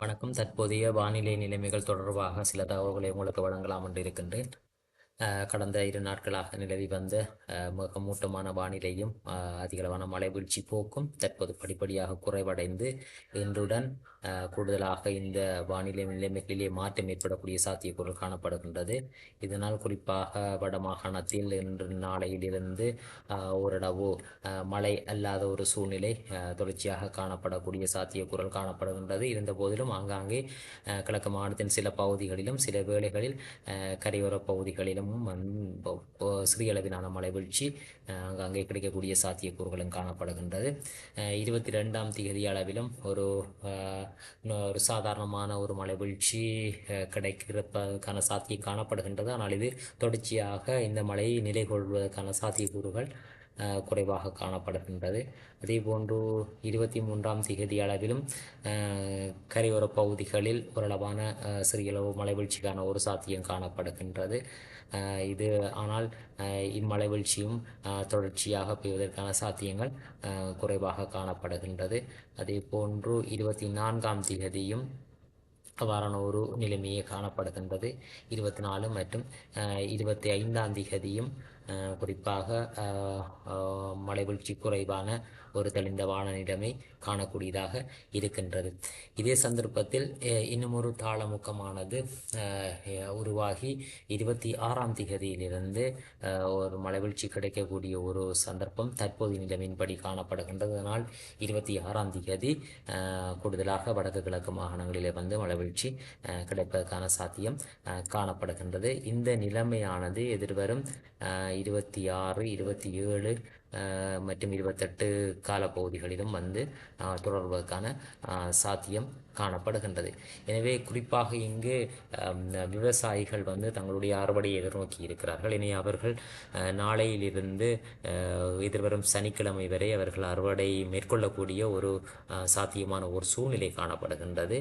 வணக்கம். தற்போதைய வானிலை நிலைமைகள் தொடர்பாக சில தகவல்களை உங்களுக்கு வழங்கலாம் என்று இருக்கின்றேன். கடந்த இரு நாட்களாக நிலவி வந்த மிக மூட்டமான வானிலையும் அதிகளவான மழை வீழ்ச்சி போக்கும் தற்போது படிப்படியாக குறைவடைந்து இன்றுடன் கூடுதலாக இந்த வானிலை நிலைமைகளிலே மாற்றம் ஏற்படக்கூடிய சாத்தியக்கூறு காணப்படுகின்றது. இதனால் குறிப்பாக வடமாகாணத்தில் இன்று நாளையிலிருந்து ஓரளவு மழை அல்லாத ஒரு சூழ்நிலை தொடர்ச்சியாக காணப்படக்கூடிய சாத்தியக்கூறல் காணப்படுகின்றது. இருந்த போதிலும் ஆங்காங்கே கிழக்கு மாநிலத்தின் சில பகுதிகளிலும் சில வேளைகளில் கரையோரப் கரையோர பகுதிகளிலும் சிறிய அளவிலான மழை வீழ்ச்சி ஆங்காங்கே கிடைக்கக்கூடிய சாத்தியக்கூறுகளும் காணப்படுகின்றது. இருபத்தி ரெண்டாம் தேதி அளவிலும் ஒரு ஒரு சாதாரணமான ஒரு மலைவீழ்ச்சி கிடைக்கிறதுக்கான சாத்தியம் காணப்படுகின்றது. ஆனால் இது தொடர்ச்சியாக இந்த மலையை நிலை கொள்வதற்கான சாத்தியக்கூறுகள். குறைவாக காணப்படுகின்றது. அதே போன்று இருபத்தி மூன்றாம் திகதி அளவிலும் கரையோர பகுதிகளில் ஓரளவான சிறியளவு சிறிய ஒரு சாத்தியம் காணப்படுகின்றது. அஹ், இது ஆனால் அஹ், வீழ்ச்சியும் தொடர்ச்சியாக பெய்வதற்கான சாத்தியங்கள் அஹ், குறைவாக காணப்படுகின்றது. அதே போன்று இருபத்தி நான்காம் திகதியும் அவ்வாறான ஒரு நிலைமையே காணப்படுகின்றது. இருபத்தி நாலு மற்றும் அஹ், இருபத்தி ஐந்தாம் திகதியும் குறிப்பாக மலைவீழ்ச்சி குறைவான ஒரு தெளிந்த வானநிலைமை காணக்கூடியதாக இருக்கின்றது. இதே சந்தர்ப்பத்தில் இன்னும் ஒரு தாளமுக்கமானது உருவாகி இருபத்தி ஆறாம் திகதியிலிருந்து ஒரு மலைவீழ்ச்சி கிடைக்கக்கூடிய ஒரு சந்தர்ப்பம் தற்போதைய நிலைமையின்படி காணப்படுகின்றது. அதனால் இருபத்தி ஆறாம் திகதி கூடுதலாக வடக்கு கிழக்கு மாகாணங்களிலே வந்து மலைவீழ்ச்சி கிடைப்பதற்கான சாத்தியம் காணப்படுகின்றது. இந்த நிலைமையானது எதிர்வரும் இருபத்தி ஆறு இருபத்தி ஏழு மற்றும் இருபத்தெட்டு காலப்பகுதிகளிலும் வந்து தொடர்வதற்கான சாத்தியம் காணப்படுகின்றது. எனவே குறிப்பாக இங்கு விவசாயிகள் வந்து தங்களுடைய அறுவடையை எதிர்நோக்கி இருக்கிறார்கள். இனி அவர்கள் நாளையிலிருந்து எதிர்வரும் சனிக்கிழமை வரை அவர்கள் அறுவடை மேற்கொள்ளக்கூடிய ஒரு சாத்தியமான ஒரு சூழ்நிலை காணப்படுகின்றது.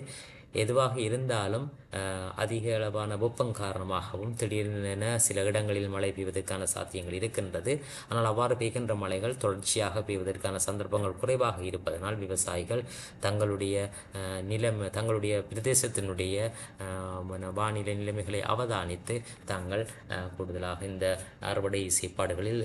எதுவாக இருந்தாலும் அதிக அளவான வெப்பம் காரணமாகவும் திடீரென சில இடங்களில் மழை பெய்வதற்கான சாத்தியங்கள் இருக்கின்றது. ஆனால் அவ்வாறு பெய்கின்ற மழைகள் தொடர்ச்சியாக பெய்வதற்கான சந்தர்ப்பங்கள் குறைவாக இருப்பதனால் விவசாயிகள் தங்களுடைய நிலம் நிலைமை தங்களுடைய பிரதேசத்தினுடைய வானிலை நிலைமைகளை அவதானித்து தாங்கள் கூடுதலாக இந்த அறுவடை செயற்பாடுகளில்